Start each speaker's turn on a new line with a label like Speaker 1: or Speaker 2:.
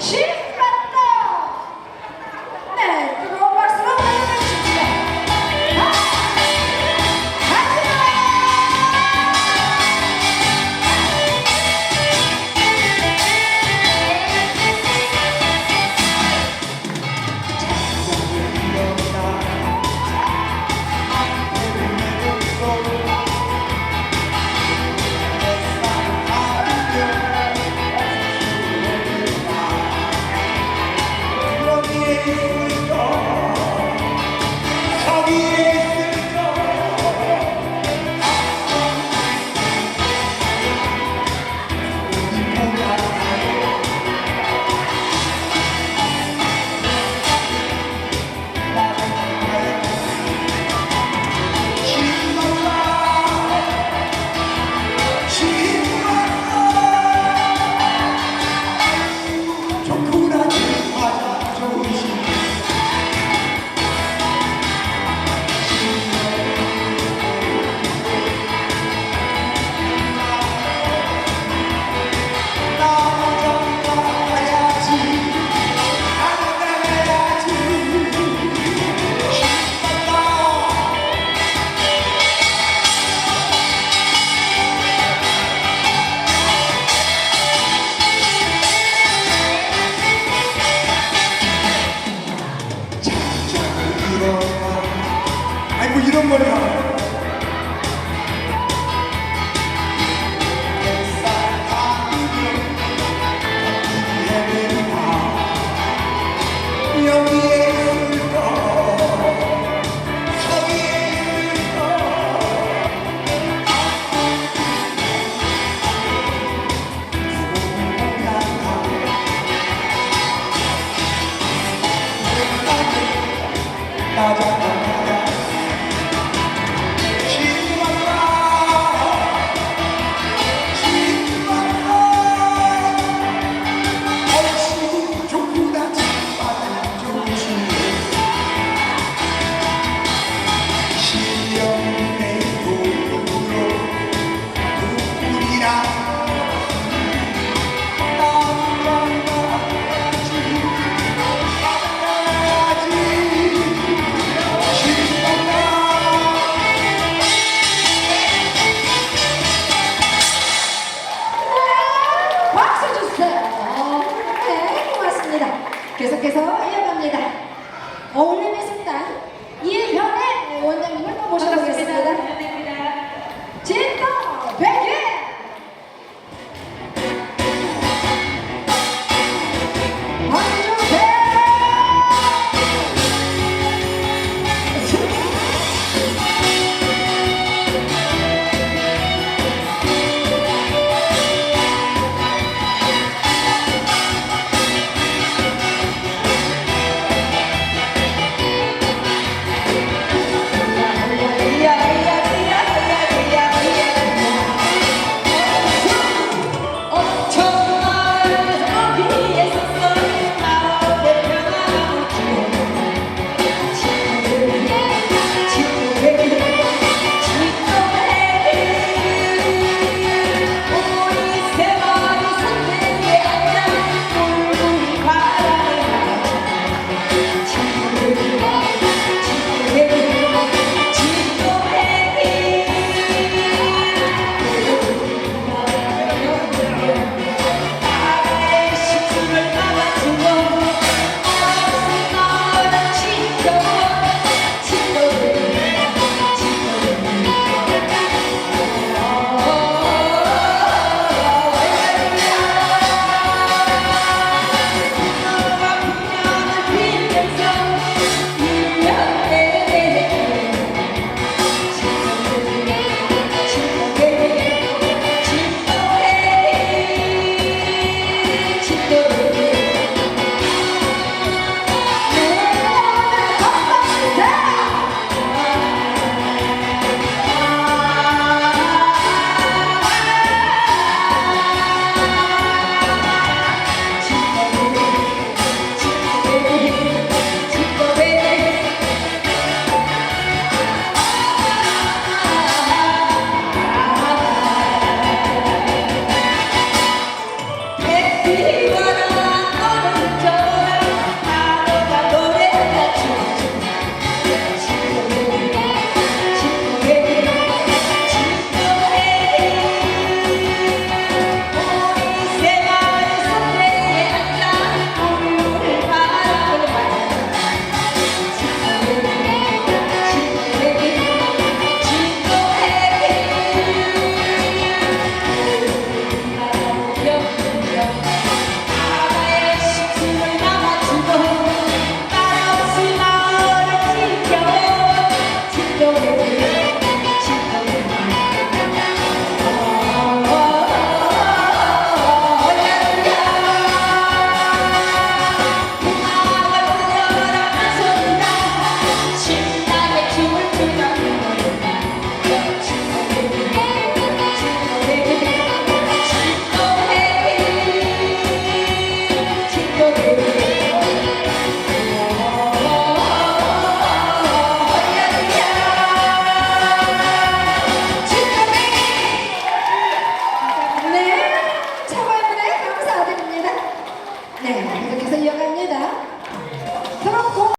Speaker 1: Cheers! 이런 거야.
Speaker 2: 계속해서 이어갑니다. 어울림의 순간 이현의 원장님을 또 모셔보겠습니다. 진도 백일 박